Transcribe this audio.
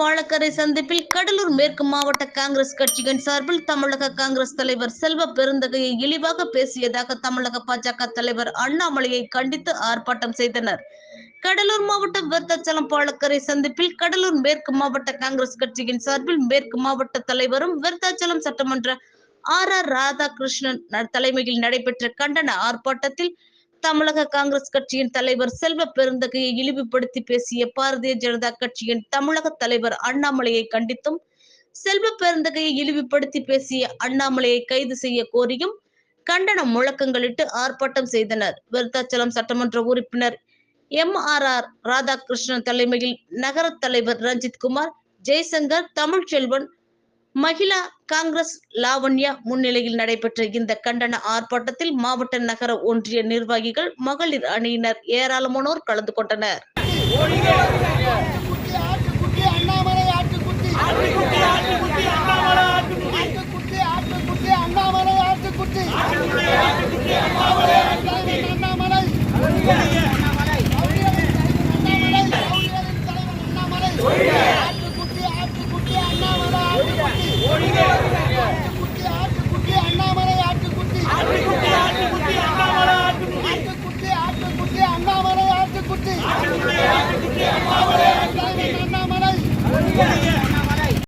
பாலக்கரை சந்திப்பில் கடலூர் மேற்கு மாவட்ட காங்கிரஸ் கட்சியின் சார்பில் தமிழக காங்கிரஸ் தலைவர் செல்வ பெருந்தகையை இழிவாக பேசியதாக தமிழக பாஜக தலைவர் அண்ணாமலையை கண்டித்து ஆர்ப்பாட்டம் செய்தனர். கடலூர் மாவட்டம் விருத்தாச்சலம் பாலக்கரை சந்திப்பில் கடலூர் மேற்கு மாவட்ட காங்கிரஸ் கட்சியின் சார்பில் மேற்கு மாவட்ட தலைவரும் விருத்தாச்சலம் சட்டமன்ற ஆர் ஆர் ராதாகிருஷ்ணன் தலைமையில் நடைபெற்ற கண்டன ஆர்ப்பாட்டத்தில் தமிழக காங்கிரஸ் கட்சியின் தலைவர் செல்வ பெருந்தகையை இழிவுபடுத்தி பேசிய பாரதிய ஜனதா கட்சியின் தமிழக தலைவர் அண்ணாமலையை கண்டித்தும் செல்வ பெருந்தகையை இழிவுபடுத்தி பேசிய அண்ணாமலையை கைது செய்ய கோரியும் கண்டன முழக்கங்களிட்டு ஆர்ப்பாட்டம் செய்தனர். விருத்தாச்சலம் சட்டமன்ற உறுப்பினர் எம் ஆர் ஆர் ராதாகிருஷ்ணன் தலைமையில் நகர தலைவர் ரஞ்சித் குமார் ஜெய்சங்கர் தமிழ்ச்செல்வன் மகிழா காங்கிரஸ் லாவண்யா முன்னிலையில் நடைபெற்ற இந்த கண்டன ஆர்ப்பாட்டத்தில் மாவட்ட நகர ஒன்றிய நிர்வாகிகள் மகளிர் அணியினர் ஏராளமானோர் கலந்து கொண்டனர் அண்ணாமலை